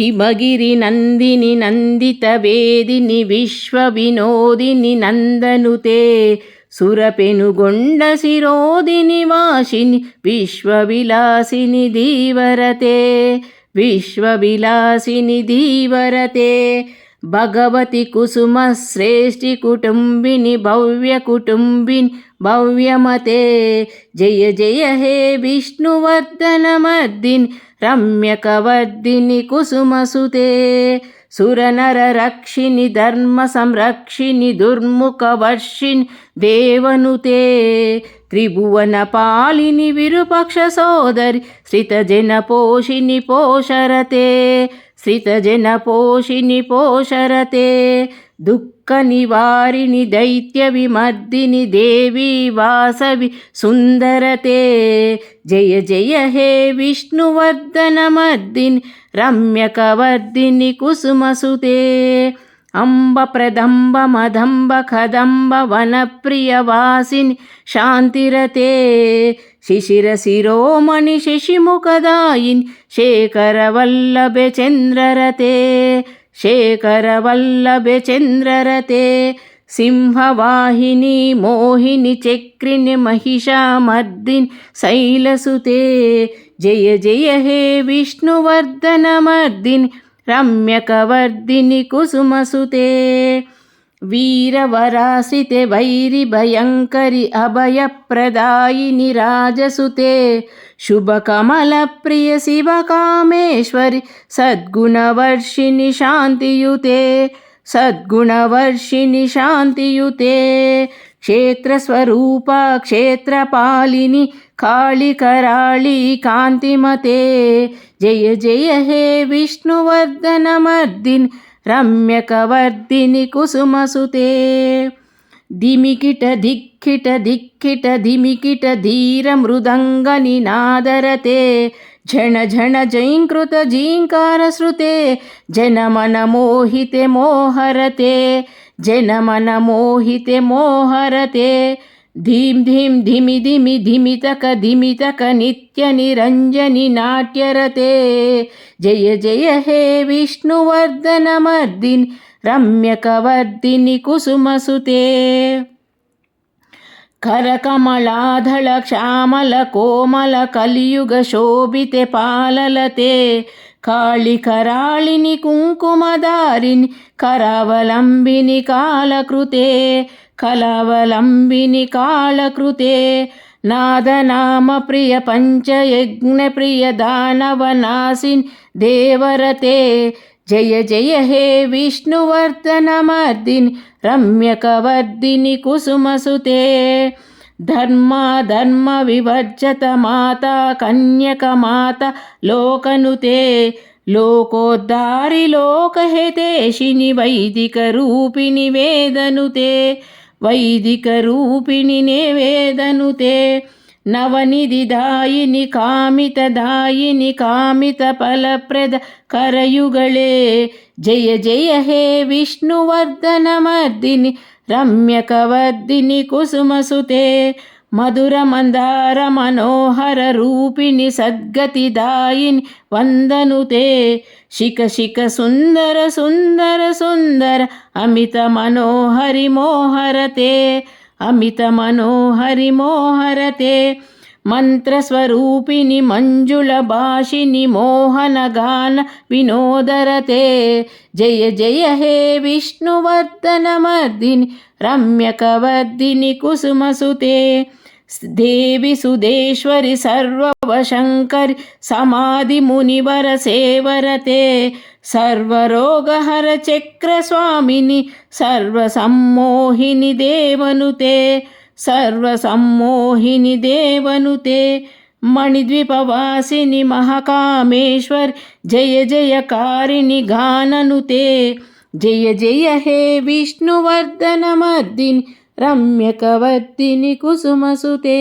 భీమగిరి నందిని నందిత వేదిని విశ్వ వినోదిని నందనుతే సురపెనుగొండ శిరోదిని వాసిని విశ్వవిలాసిని దీవరతే విశ్వవిలాసిని దీవరతే భగవతి కుసుమ శ్రేష్ఠి కుటుంబిని భవ్య కుటుంబిని భవ్యమతే జయ జయ హే విష్ణువర్ధనమర్దిని రమ్యకవర్దిని కుసుమసుతే సురనర రక్షిణి ధర్మ సంరక్షిణి దుర్ముఖవర్షిణి దేవనుతే త్రిభువన పాలిని విరుపక్ష సోదరి శ్రితజన పోషిణి పోషరతే శ్రితజన పోషిని పోషరతే దుఃఖ నివారిణి దైత్య విమర్దిని దేవి వాసవి సుందరతే. జయ జయ హే విష్ణువర్ధన మర్దిని రమ్యకవర్దిని కుసుమసుతే. అంబ ప్రదంబ మదంబ కదంబ వనప్రియవాసిని శాంతిరతే. శిశిర శిరోమణి శశిముఖదాయిని శేఖరవల్లభ చంద్రరతే శేఖరవల్లభ చంద్రరతే సింహవాహిని మోహిని చక్రిని మహిషామర్దిని శైలసుతే. జయ జయ హే విష్ణువర్ధనమర్దిని రమ్యకవర్దిని కుసుమసుతే వీరవరాసితే వైరి భయంకరి అభయప్రదాయిని రాజసుతే శుభకమలప్రియ శివకామేశ్వరి సద్గుణవర్షిణి శాంతియుతే సద్గుణవర్షిణి శాంతియుతే క్షేత్రస్వరూప క్షేత్రపాలిని కాళికరాళి కాంతిమతే జయ జయ హే విష్ణువర్ధనమర్దిని రమ్యకవర్ధిని కుసుమసుతే. దిమికిట దిక్కిట దిక్కిట దిమికిట ధీర మృదంగ నినాదరతే ఝణ ఝణ జైంకృత జీంకార శ్రుతే జనమన మోహితే మోహరతే. జనమన మోహితే మోహరతే. ధీం ధీం ధిమి ధిమి ధిమితక ధిమితక నిత్య నిరంజని నాట్యరతే. జయ జయ హే విష్ణువర్ధనమర్దిని రమ్యకవర్దిని కుసుమసుతే. కరకమలాధళ క్షామల కాళి కరాళిని కుంకుమదారిని కరావలంబిని కాలకృతే కలవలంబిని కాళకృతే నాదనామ ప్రియ పంచయజ్ఞ ప్రియ దానవనాసిన్ దేవరతే. జయ జయ హే విష్ణువర్ధనమర్దిని రమ్యకవర్దిని కుసుమసుతే. ధర్మ ధర్మ వివర్జత మాత కన్యక మాత లోకనుతే లోకోద్ధారి లోకహితేషిని వైదిక రూపిణి వేదనుతే వైదిక రూపిణి వేదనుతే నవనిధిదాయిని కామితదాయిని కామిత ఫలప్రద కరయుగళే జయ జయ హే విష్ణువర్ధనమర్దిని రమ్యకవర్దిని కుసుమసుతే మధుర మందార మనోహర రూపిణి సద్గతిదాయిని వందనుతే. శిఖ శిఖ సుందర సుందర సుందర అమిత మనోహరి మోహరతే అమిత మనోహరి మోహరతే. మంత్రస్వరూపిణి మంజుళ భాషిని మోహనగాన వినోదరతే. జయ జయ హే విష్ణువర్ధనమర్దిని రమ్యకవర్దిని కుసుమసుతే. దేవి సుదేశ్వరి సర్వవశంకరి సమాధి మునివర సేవరతే. సర్వరోగహర చక్రస్వామిని సర్వసమ్మోహిని దేవనుతే. సర్వసమ్మోహిని దేవనుతే మణిద్వీపవాసిని మహాకామేశ్వర్ జయ జయకారిణి గాననుతే జయ జయ హే విష్ణువర్ధనమర్దిని రమ్యకవర్దిని కుసుమసుతే